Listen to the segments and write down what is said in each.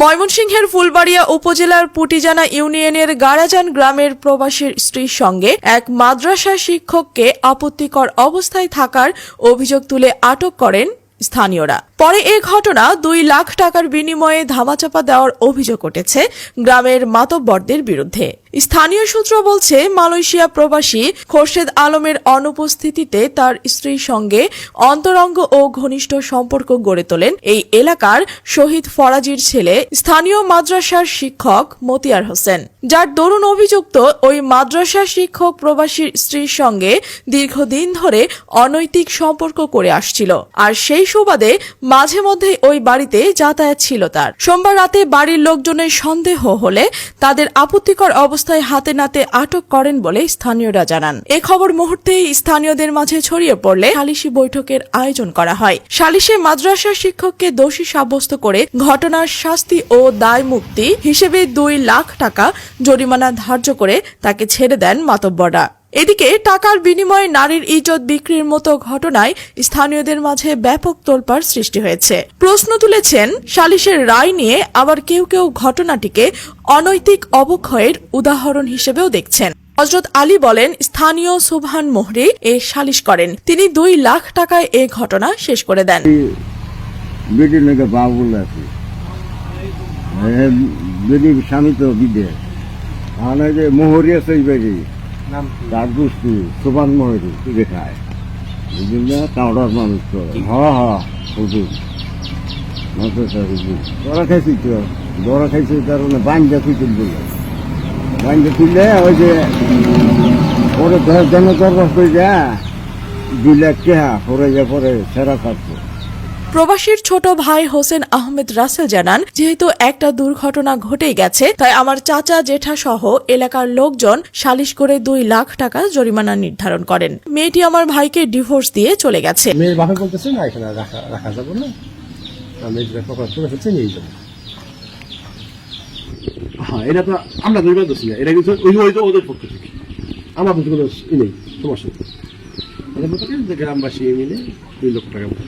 ময়মনসিংহের ফুলবাড়িয়া উপজেলার পুটিজানা ইউনিয়নের গারাজান গ্রামের প্রবাসীর স্ত্রীর সঙ্গে এক মাদ্রাসা শিক্ষককে আপত্তিকর অবস্থায় থাকার অভিযোগ তুলে আটক করেন স্থানীয়রা। পরে এ ঘটনা দুই লাখ টাকার বিনিময়ে ধামাচাপা দেওয়ার অভিযোগ উঠেছে গ্রামের মাতব্বরদের বিরুদ্ধে। স্থানীয় সূত্র বলছে, মালয়েশিয়া প্রবাসী খোরশেদ আলমের অনুপস্থিতিতে তার স্ত্রীর সঙ্গে অন্তরঙ্গ ও ঘনিষ্ঠ সম্পর্ক গড়ে তোলেন এই এলাকার শহীদ ফরাজির ছেলে স্থানীয় মাদ্রাসার শিক্ষক মতিয়ার হোসেন। যার দরুন অভিযুক্ত ওই মাদ্রাসা শিক্ষক প্রবাসীর স্ত্রীর সঙ্গে দীর্ঘদিন ধরে অনৈতিক সম্পর্ক করে আসছিল। আর সেই সুবাদে মাঝে মধ্যে ওই বাড়িতে যাতায়াত ছিল তার। সোমবার রাতে বাড়ির লোকজনের সন্দেহ হলে তাদের আপত্তিকর অবস্থায় হাতে নাতে আটক করেন বলে স্থানীয়রা জানান। এ খবর মুহূর্তেই স্থানীয়দের মাঝে ছড়িয়ে পড়লে সালিশি বৈঠকের আয়োজন করা হয়। সালিশে মাদ্রাসা শিক্ষককে দোষী সাব্যস্ত করে ঘটনার শাস্তি ও দায় মুক্তি হিসেবে দুই লাখ টাকা জরিমানা ধার্য করে তাকে ছেড়ে দেন মাতব্বররা। এদিকে টাকার বিনিময়ে নারীর ইজ্জত বিক্রির মতো ঘটনায় স্থানীয়দের মাঝে ব্যাপক তোলপাড় সৃষ্টি হয়েছে। প্রশ্ন তুলেছেন, সালিশের রায় নিয়ে আবার কেউ কেউ ঘটনাটিকে অনৈতিক অবক্ষয়ের উদাহরণ হিসেবেও দেখছেন। হজরত আলী বলেন, স্থানীয় সুবহান মোহরি এ সালিশ করেন। তিনি দুই লাখ টাকায় এ ঘটনা শেষ করে দেন। স্বামী তো বিদেশ। মোহরি আছে তার সুবান মোহরি তুলে খায় না? টাউডার মানুষ তো। হ হ হুজুর। মাদ্রাসা হুজুর। দরা খাইছি তো। দরা খাইছি তার মানে বাঞ্জা তুই বলল বাঞ্জা তুললে ওই যে পরে দশ জন দরবার করে যা দুই লাখ টাকা পরে যা পরে সেরা কাটছে। প্রবাসীর ছোট ভাই হোসেন আহমেদ রাসেল জানান যেহেতু একটা দুর্ঘটনা ঘটেই গেছে তাই আমার চাচা জেঠা সহ এলাকার লোকজন সালিশ করে দুই লাখ টাকা জরিমানা নির্ধারণ করেন। মেয়েটি আমার ভাইকে ডিভোর্স দিয়ে চলে গেছে। মেয়ের বাপে বলতেছে না এখানে রাখা রাখা যাবে না। আমি প্রকাশ করে নিয়ে যাব। হ্যাঁ এটা তো আমরা দুইবার দোষী না এটা কিন্তু ওই ওই তো ওদের পক্ষ থেকে। আমার কিন্তু কোনো ই নেই সমস্যা নেই। এটা বলতে গ্রামবাসী মিলে দুই লক্ষ টাকা মতো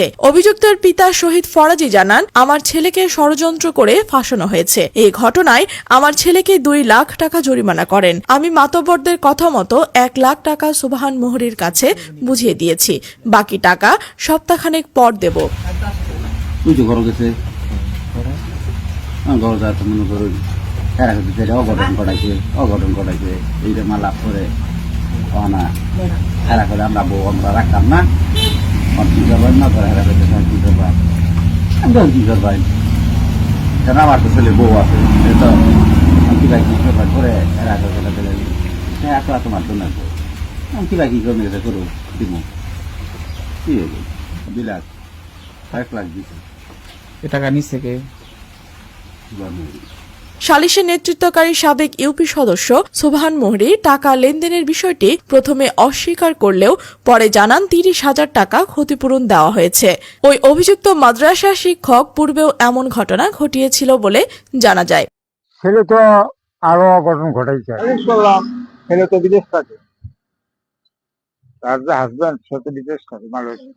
দিয়েছে অভিযুক্তের পিতা শহীদ ফরাজি জানান, আমার ছেলেকে ষড়যন্ত্র করে ফাঁসানো হয়েছে। এই ঘটনায় আমার ছেলেকে দুই লাখ টাকা জরিমানা করেন। আমি মাতব্বরদের কথা মতো এক লাখ টাকা সুবাহান মোহরির কাছে বুঝিয়ে দিয়েছি। বাকি টাকা সপ্তাহখানেক পর দেব। আমরা রাখতাম না। কি করবেন আমি কি করবেন কেন আমার তো ছেলে বউ আছে তো এত তোমার জন্য আমি কি ভাই কি করবে এটা করো দিব লাখ এক লাখ দিচ্ছে এ টাকা সালিসে নেতৃত্বকারী সাবেক ইউপি সদস্য সুবহান মোহরি টাকা লেনদেনের বিষয়টি প্রথমে অস্বীকার করলেও পরে জানান তিরিশ হাজার টাকা ক্ষতিপূরণ দেওয়া হয়েছে। ওই অভিযুক্ত মাদ্রাসা শিক্ষক পূর্বেও এমন ঘটনা ঘটিয়েছিল বলে জানা যায়। ছেলে তো আরও অঘটন ঘটাইছে। ছেলে তো বিদেশ থাকে। তার যে হাজবেন্ড সে তো বিদেশ থাকে মালয়েশিয়া।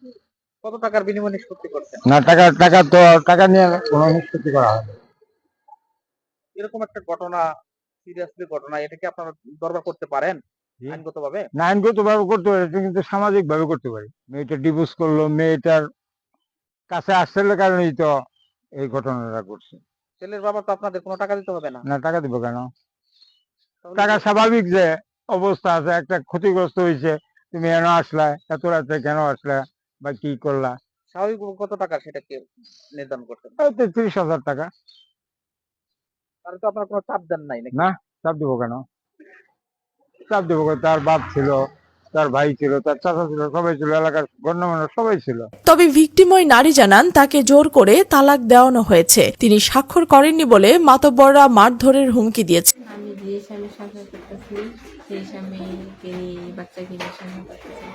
কত টাকার বিনিময়ে নিষ্পত্তি করছেন না টাকা টাকা তো টাকা নিয়ে কোনো নিষ্পত্তি করা হয় না। এরকম একটা ঘটনা সিরিয়াসলি ঘটনা এটা কি আপনারা দরবার করতে পারেন? জি। আইনগত না আইনগত ভাবে করতে পারি কিন্তু সামাজিক ভাবে করতে পারি। মেয়েটা ডিভোর্স করল মেয়েটার কাছে আসছিল কারণেই তো এই ঘটনাটা করছে ছেলের বাবা তো আপনাদের কোনো টাকা দিতে হবে না? না টাকা দিব কেন? টাকা স্বাভাবিক যে অবস্থা আছে একটা ক্ষতিগ্রস্ত হয়েছে তুমি কেন আসলা এত রাতে কেন আসলা বা কি করলা? স্বাভাবিক কত টাকা সেটা সেটাকে নির্ধারণ করছেন এই তেত্রিশ হাজার টাকা। তাহলে তো আপনার কোনো চাপ দেন নাই নাকি? না চাপ দেবো কেন? চাপ দেবো তার বাপ ছিল তার ভাই ছিল তার চাচা ছিল সবাই ছিল এলাকার গণ্যমান্য সবাই ছিল। তবে ভিকটিময় নারী জানান তাকে জোর করে তালাক দেওয়ানো হয়েছে। তিনি স্বাক্ষর করেননি বলে মাতব্বররা মারধরের হুমকি দিয়েছে। আমি যে স্বামী সংসার করতেছি সেই স্বামীকে নিয়ে বাচ্চাকে নিয়ে সংসার করতেছি।